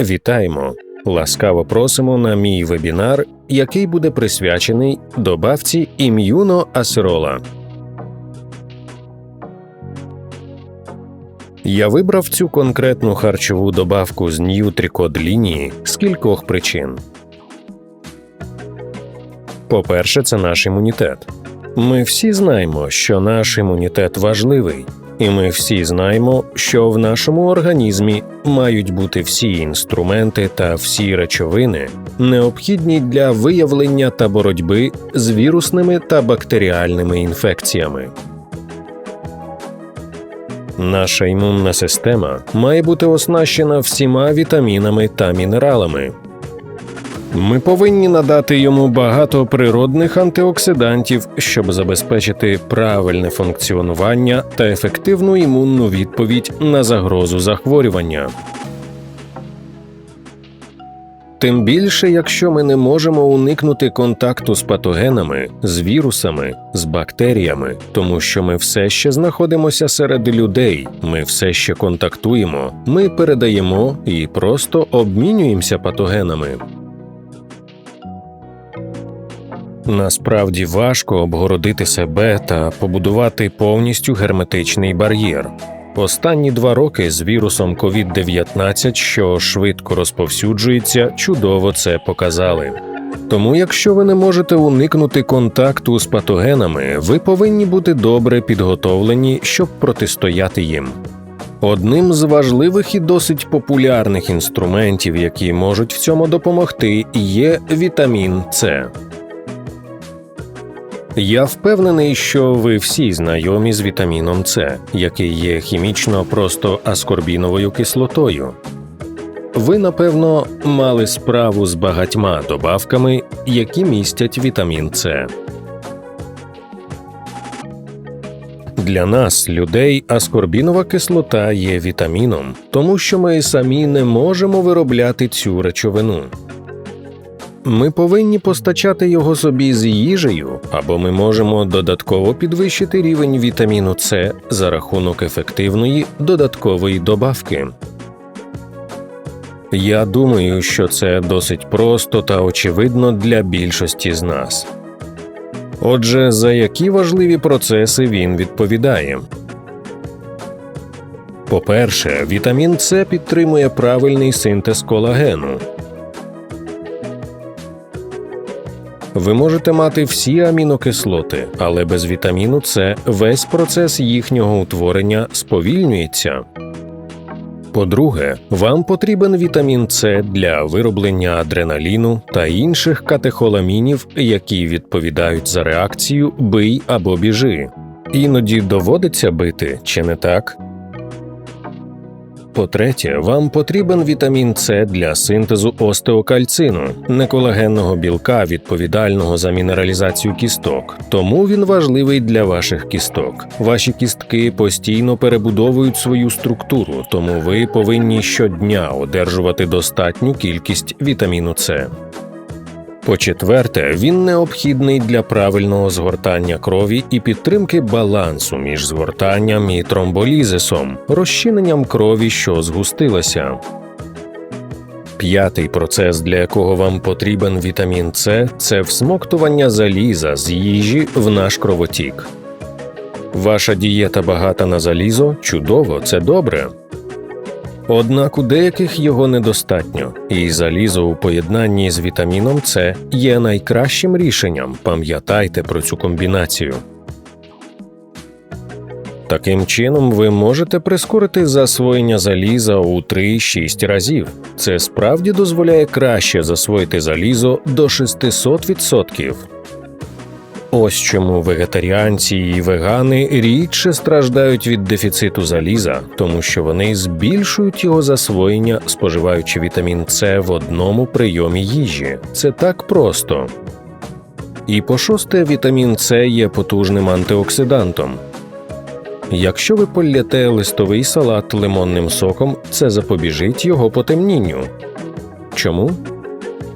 Вітаємо! Ласкаво просимо на мій вебінар, який буде присвячений добавці ім'юноасерола. Я вибрав цю конкретну харчову добавку з Ньютрікод лінії з кількох причин. По-перше, це наш імунітет. Ми всі знаємо, що наш імунітет важливий, і ми всі знаємо, що в нашому організмі мають бути всі інструменти та всі речовини, необхідні для виявлення та боротьби з вірусними та бактеріальними інфекціями. Наша імунна система має бути оснащена всіма вітамінами та мінералами. Ми повинні надати йому багато природних антиоксидантів, щоб забезпечити правильне функціонування та ефективну імунну відповідь на загрозу захворювання. Тим більше, якщо ми не можемо уникнути контакту з патогенами, з вірусами, з бактеріями, тому що ми все ще знаходимося серед людей, ми все ще контактуємо, ми передаємо і просто обмінюємося патогенами. Насправді важко обгородити себе та побудувати повністю герметичний бар'єр. Останні два роки з вірусом COVID-19, що швидко розповсюджується, чудово це показали. Тому, якщо ви не можете уникнути контакту з патогенами, ви повинні бути добре підготовлені, щоб протистояти їм. Одним з важливих і досить популярних інструментів, які можуть в цьому допомогти, є вітамін С. Я впевнений, що ви всі знайомі з вітаміном С, який є хімічно просто аскорбіновою кислотою. Ви, напевно, мали справу з багатьма добавками, які містять вітамін С. Для нас, людей, аскорбінова кислота є вітаміном, тому що ми самі не можемо виробляти цю речовину. Ми повинні постачати його собі з їжею, або ми можемо додатково підвищити рівень вітаміну С за рахунок ефективної додаткової добавки. Я думаю, що це досить просто та очевидно для більшості з нас. Отже, за які важливі процеси він відповідає? По-перше, вітамін С підтримує правильний синтез колагену. Ви можете мати всі амінокислоти, але без вітаміну С весь процес їхнього утворення сповільнюється. По-друге, вам потрібен вітамін С для вироблення адреналіну та інших катехоламінів, які відповідають за реакцію бий або біжи. Іноді доводиться бити, чи не так? По-третє, вам потрібен вітамін С для синтезу остеокальцину, неколагенного білка, відповідального за мінералізацію кісток. Тому він важливий для ваших кісток. Ваші кістки постійно перебудовують свою структуру, тому ви повинні щодня одержувати достатню кількість вітаміну С. По-четверте, він необхідний для правильного згортання крові і підтримки балансу між згортанням і тромболізисом, розчиненням крові, що згустилася. П'ятий процес, для якого вам потрібен вітамін С, це всмоктування заліза з їжі в наш кровотік. Ваша дієта багата на залізо чудово, це добре. Однак у деяких його недостатньо, і залізо у поєднанні з вітаміном С є найкращим рішенням. Пам'ятайте про цю комбінацію. Таким чином, ви можете прискорити засвоєння заліза у 3-6 разів. Це справді дозволяє краще засвоїти залізо до 600%. Ось чому вегетаріанці і вегани рідше страждають від дефіциту заліза, тому що вони збільшують його засвоєння, споживаючи вітамін С в одному прийомі їжі. Це так просто. І по шосте, вітамін С є потужним антиоксидантом. Якщо ви полєте листовий салат лимонним соком, це запобіжить його потемнінню. Чому?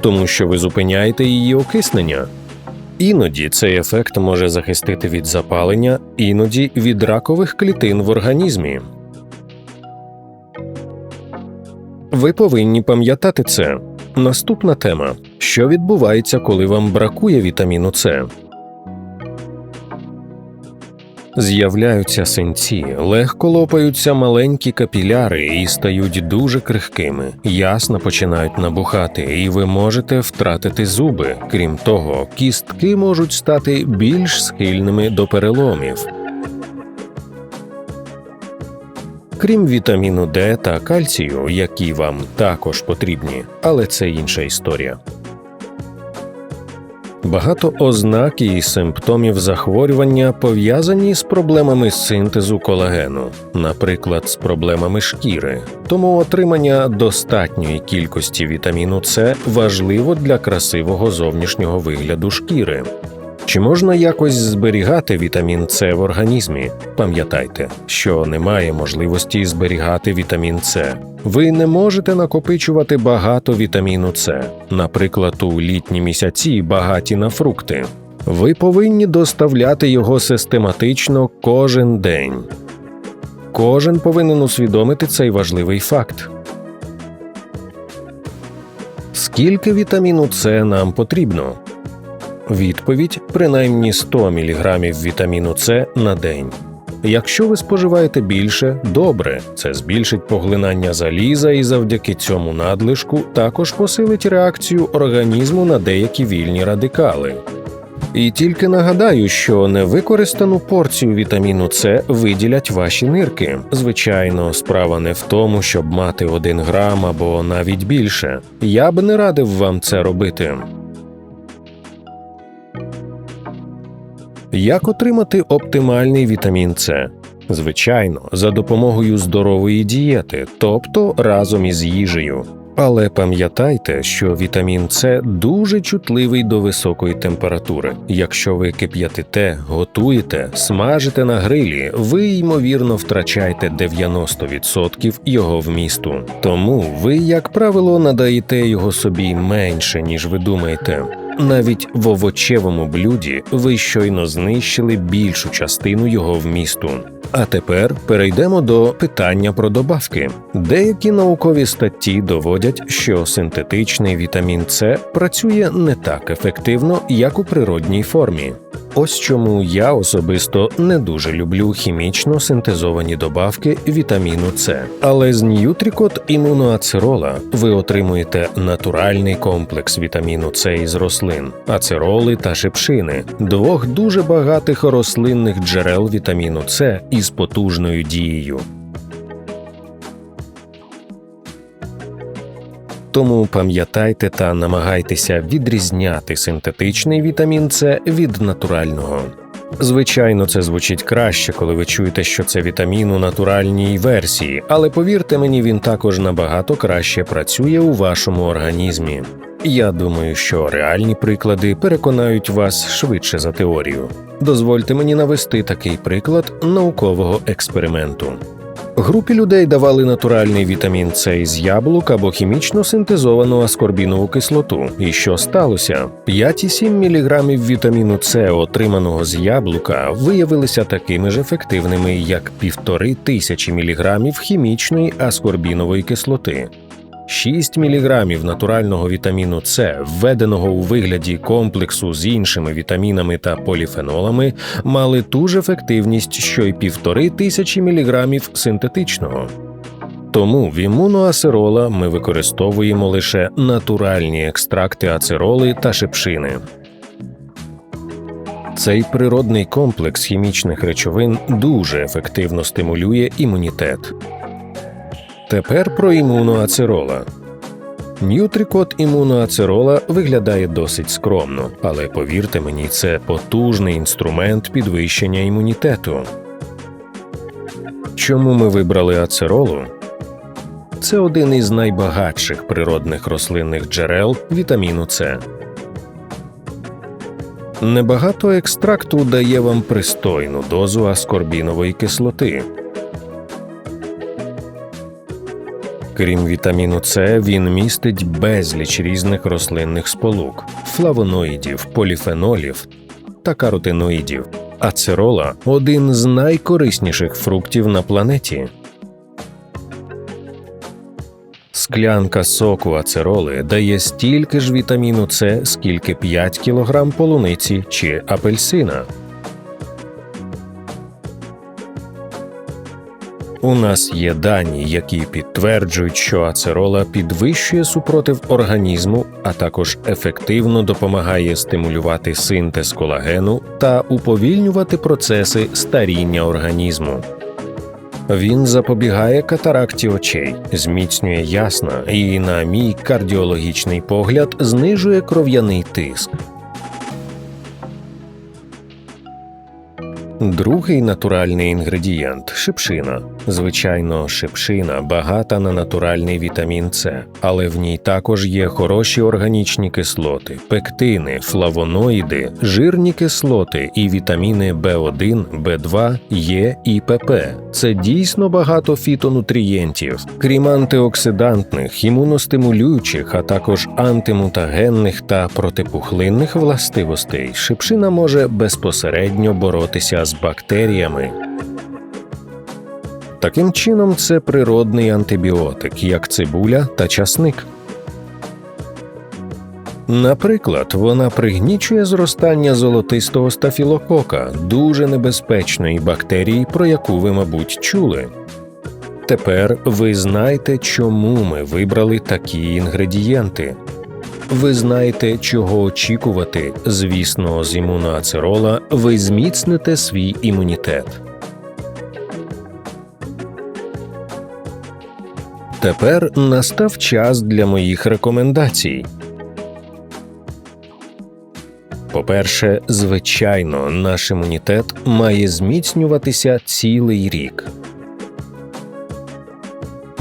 Тому що ви зупиняєте її окиснення. Іноді цей ефект може захистити від запалення, іноді від ракових клітин в організмі. Ви повинні пам'ятати це. Наступна тема: що відбувається, коли вам бракує вітаміну С? З'являються синці, легко лопаються маленькі капіляри і стають дуже крихкими, ясно починають набухати, і ви можете втратити зуби. Крім того, кістки можуть стати більш схильними до переломів. Крім вітаміну Д та кальцію, які вам також потрібні, але це інша історія. Багато ознак і симптомів захворювання пов'язані з проблемами синтезу колагену, наприклад, з проблемами шкіри. Тому отримання достатньої кількості вітаміну С важливо для красивого зовнішнього вигляду шкіри. Чи можна якось зберігати вітамін С в організмі? Пам'ятайте, що немає можливості зберігати вітамін С. Ви не можете накопичувати багато вітаміну С, наприклад, у літні місяці багаті на фрукти. Ви повинні доставляти його систематично кожен день. Кожен повинен усвідомити цей важливий факт. Скільки вітаміну С нам потрібно? Відповідь принаймні 100 мг вітаміну С на день. Якщо ви споживаєте більше, добре, це збільшить поглинання заліза і завдяки цьому надлишку також посилить реакцію організму на деякі вільні радикали. І тільки нагадаю, що невикористану порцію вітаміну С виділять ваші нирки. Звичайно, справа не в тому, щоб мати 1 грам або навіть більше. Я б не радив вам це робити. Як отримати оптимальний вітамін С? Звичайно, за допомогою здорової дієти, тобто разом із їжею. Але пам'ятайте, що вітамін С дуже чутливий до високої температури. Якщо ви кип'ятите, готуєте, смажите на грилі, ви ймовірно втрачаєте 90% його вмісту. Тому ви, як правило, надаєте його собі менше, ніж ви думаєте. Навіть в овочевому блюді ви щойно знищили більшу частину його вмісту. А тепер перейдемо до питання про добавки. Деякі наукові статті доводять, що синтетичний вітамін С працює не так ефективно, як у природній формі. Ось чому я особисто не дуже люблю хімічно синтезовані добавки вітаміну С. Але з Ньютрікот імуноацерола ви отримуєте натуральний комплекс вітаміну С із рослин, ацероли та шипшини, двох дуже багатих рослинних джерел вітаміну С із потужною дією. Тому пам'ятайте та намагайтеся відрізняти синтетичний вітамін С від натурального. Звичайно, це звучить краще, коли ви чуєте, що це вітамін у натуральній версії, але повірте мені, він також набагато краще працює у вашому організмі. Я думаю, що реальні приклади переконають вас швидше за теорію. Дозвольте мені навести такий приклад наукового експерименту. Групі людей давали натуральний вітамін С із яблук або хімічно синтезовану аскорбінову кислоту. І що сталося? 5,7 мг вітаміну С, отриманого з яблука, виявилися такими ж ефективними, як півтори тисячі міліграмів хімічної аскорбінової кислоти. 6 мг натурального вітаміну С, введеного у вигляді комплексу з іншими вітамінами та поліфенолами, мали ту ж ефективність, що й півтори тисячі міліграмів синтетичного. Тому в імуноацерола ми використовуємо лише натуральні екстракти ацероли та шипшини. Цей природний комплекс хімічних речовин дуже ефективно стимулює імунітет. Тепер про імуноацерола. Нютрикот імуноацерола виглядає досить скромно, але повірте мені, це потужний інструмент підвищення імунітету. Чому ми вибрали ацеролу? Це один із найбагатших природних рослинних джерел вітаміну С. Небагато екстракту дає вам пристойну дозу аскорбінової кислоти. Крім вітаміну С, він містить безліч різних рослинних сполук, флавоноїдів, поліфенолів та каротиноїдів. Ацерола один з найкорисніших фруктів на планеті. Склянка соку ацероли дає стільки ж вітаміну С, скільки 5 кг полуниці чи апельсина. У нас є дані, які підтверджують, що ацерола підвищує супротив організму, а також ефективно допомагає стимулювати синтез колагену та уповільнювати процеси старіння організму. Він запобігає катаракті очей, зміцнює ясна і, на мій кардіологічний погляд, знижує кров'яний тиск. Другий натуральний інгредієнт шипшина. Звичайно, шипшина багата на натуральний вітамін С, але в ній також є хороші органічні кислоти, пектини, флавоноїди, жирні кислоти і вітаміни В1, В2, Е і ПП. Це дійсно багато фітонутрієнтів, крім антиоксидантних, імуностимулюючих, а також антимутагенних та протипухлинних властивостей. Шипшина може безпосередньо боротися з бактеріями. Таким чином, це природний антибіотик, як цибуля та часник. Наприклад, вона пригнічує зростання золотистого стафілокока, дуже небезпечної бактерії, про яку ви, мабуть, чули. Тепер ви знаєте, чому ми вибрали такі інгредієнти. Ви знаєте, чого очікувати. Звісно, з імуноацерола ви зміцните свій імунітет. Тепер настав час для моїх рекомендацій. По-перше, звичайно, наш імунітет має зміцнюватися цілий рік.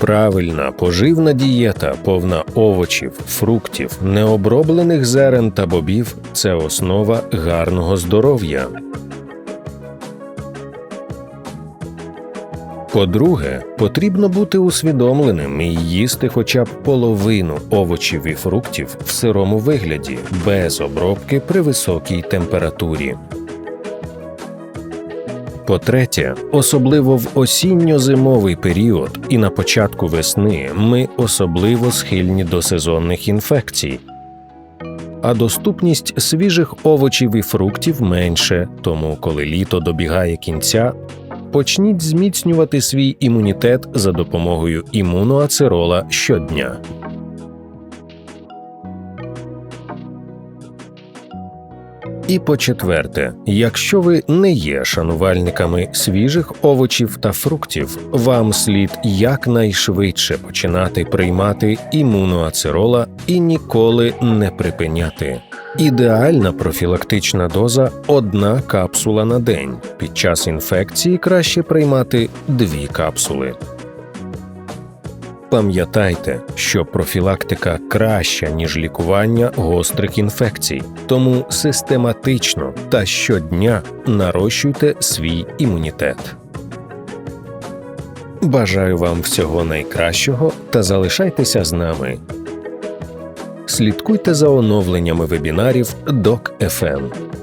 Правильна поживна дієта, повна овочів, фруктів, необроблених зерен та бобів це основа гарного здоров'я. По-друге, потрібно бути усвідомленим і їсти хоча б половину овочів і фруктів в сирому вигляді, без обробки при високій температурі. По-третє, особливо в осінньо-зимовий період і на початку весни ми особливо схильні до сезонних інфекцій. А доступність свіжих овочів і фруктів менше, тому коли літо добігає кінця, почніть зміцнювати свій імунітет за допомогою імуноацерола щодня. І по четверте, якщо ви не є шанувальниками свіжих овочів та фруктів, вам слід якнайшвидше починати приймати імуноацерола і ніколи не припиняти. Ідеальна профілактична доза одна капсула на день. Під час інфекції краще приймати дві капсули. Пам'ятайте, що профілактика краща ніж лікування гострих інфекцій, тому систематично та щодня нарощуйте свій імунітет. Бажаю вам всього найкращого та залишайтеся з нами. Слідкуйте за оновленнями вебінарів DocFM.